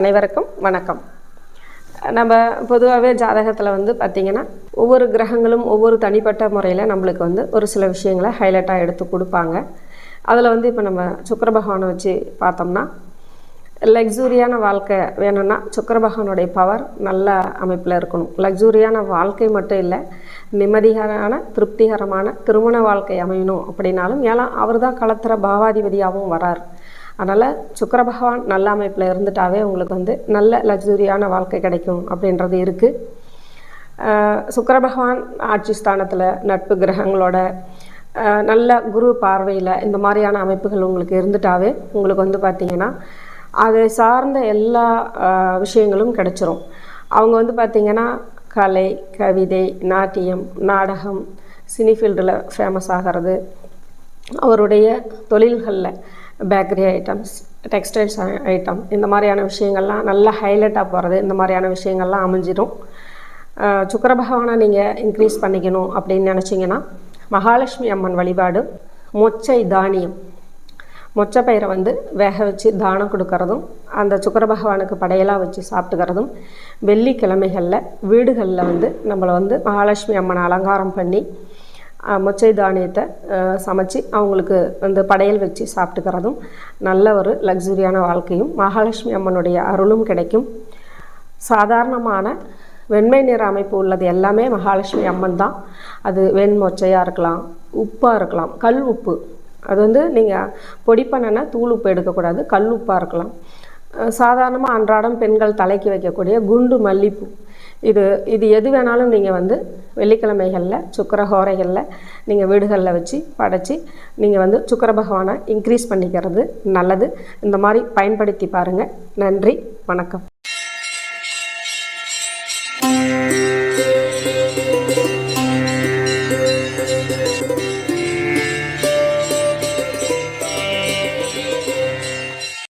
அனைவருக்கும் வணக்கம். நம்ம பொதுவாகவே ஜாதகத்தில் வந்து பார்த்திங்கன்னா ஒவ்வொரு கிரகங்களும் ஒவ்வொரு தனிப்பட்ட முறையில் நம்மளுக்கு வந்து ஒரு சில விஷயங்களை ஹைலைட்டாக எடுத்து கொடுப்பாங்க. அதில் வந்து இப்போ நம்ம சுக்கிர பகவானை வச்சு பார்த்தோம்னா லக்ஸூரியான வாழ்க்கை வேணும்னா சுக்கர பகவானுடைய பவர் நல்ல அமைப்பில் இருக்கணும். லக்ஸூரியான வாழ்க்கை மட்டும் இல்லை நிம்மதிகரமான திருப்திகரமான திருமண வாழ்க்கை அமையணும் அப்படின்னாலும் ஏன்னா அவர் தான் களத்துற பாவாதிபதியாகவும் வரார் அதனால் சுக்கர பகவான் நல்ல அமைப்பில் இருந்துட்டாவே உங்களுக்கு வந்து நல்ல லக்ஸூரியான வாழ்க்கை கிடைக்கும் அப்படின்றது இருக்குது சுக்கர பகவான் ஆட்சி ஸ்தானத்தில் நட்பு கிரகங்களோட நல்ல குரு பார்வையில் இந்த மாதிரியான அமைப்புகள் உங்களுக்கு இருந்துட்டாவே உங்களுக்கு வந்து பார்த்திங்கன்னா அதை சார்ந்த எல்லா விஷயங்களும் கிடைச்சிரும். அவங்க வந்து பார்த்திங்கன்னா கலை கவிதை நாட்டியம் நாடகம் சினி ஃபீல்டில் ஃபேமஸ் ஆகிறது அவருடைய தொழில்களில் பேக்கரி ஐட்டம்ஸ் டெக்ஸ்டைல்ஸ் ஐட்டம் இந்த மாதிரியான விஷயங்கள்லாம் நல்லா ஹைலைட்டாக போகிறது இந்த மாதிரியான விஷயங்கள்லாம் அமைஞ்சிடும் சுக்கர பகவானை நீங்கள் இன்க்ரீஸ் பண்ணிக்கணும் அப்படின்னு நினச்சிங்கன்னா மகாலட்சுமி அம்மன் வழிபாடு மொச்சை தானியம். மொச்சை பயிரை வந்து வேக வச்சு தானம் கொடுக்கறதும் அந்த சுக்கர பகவானுக்கு படையலாக வச்சு சாப்பிட்டுக்கிறதும் வெள்ளிக்கிழமைகளில் வீடுகளில் வந்து நம்மளை வந்து மகாலட்சுமி அம்மனை அலங்காரம் பண்ணி மொச்சை தானியத்தை சமைச்சு அவங்களுக்கு வந்து படையல் வச்சு சாப்பிட்டுக்கிறதும் நல்ல ஒரு லக்ஸுரியான வாழ்க்கையும் மகாலட்சுமி அம்மனுடைய அருளும் கிடைக்கும். சாதாரணமான வெண்மை நிற அமைப்பு உள்ளது எல்லாமே மகாலட்சுமி அம்மன் தான். அது வெண்மொச்சையாக இருக்கலாம் உப்பாக இருக்கலாம் கல் உப்பு. அது வந்து நீங்கள் பொடி பண்ணனா தூள் உப்பு எடுக்கக்கூடாது கல் உப்பாக இருக்கலாம். சாதாரணமாக அன்றாடம் பெண்கள் தலைக்கு வைக்கக்கூடிய குண்டு மல்லிப்பூ. இது இது எது வேணாலும் நீங்கள் வந்து வெள்ளிக்கிழமைகளில் சுக்கரஹோரைகளில் நீங்கள் வீடுகளில் வச்சு படைச்சி நீங்கள் வந்து சுக்கர பகவானை இன்க்ரீஸ் பண்ணிக்கிறது நல்லது. இந்த மாதிரி பயன்படுத்தி பாருங்கள் நன்றி வணக்கம்.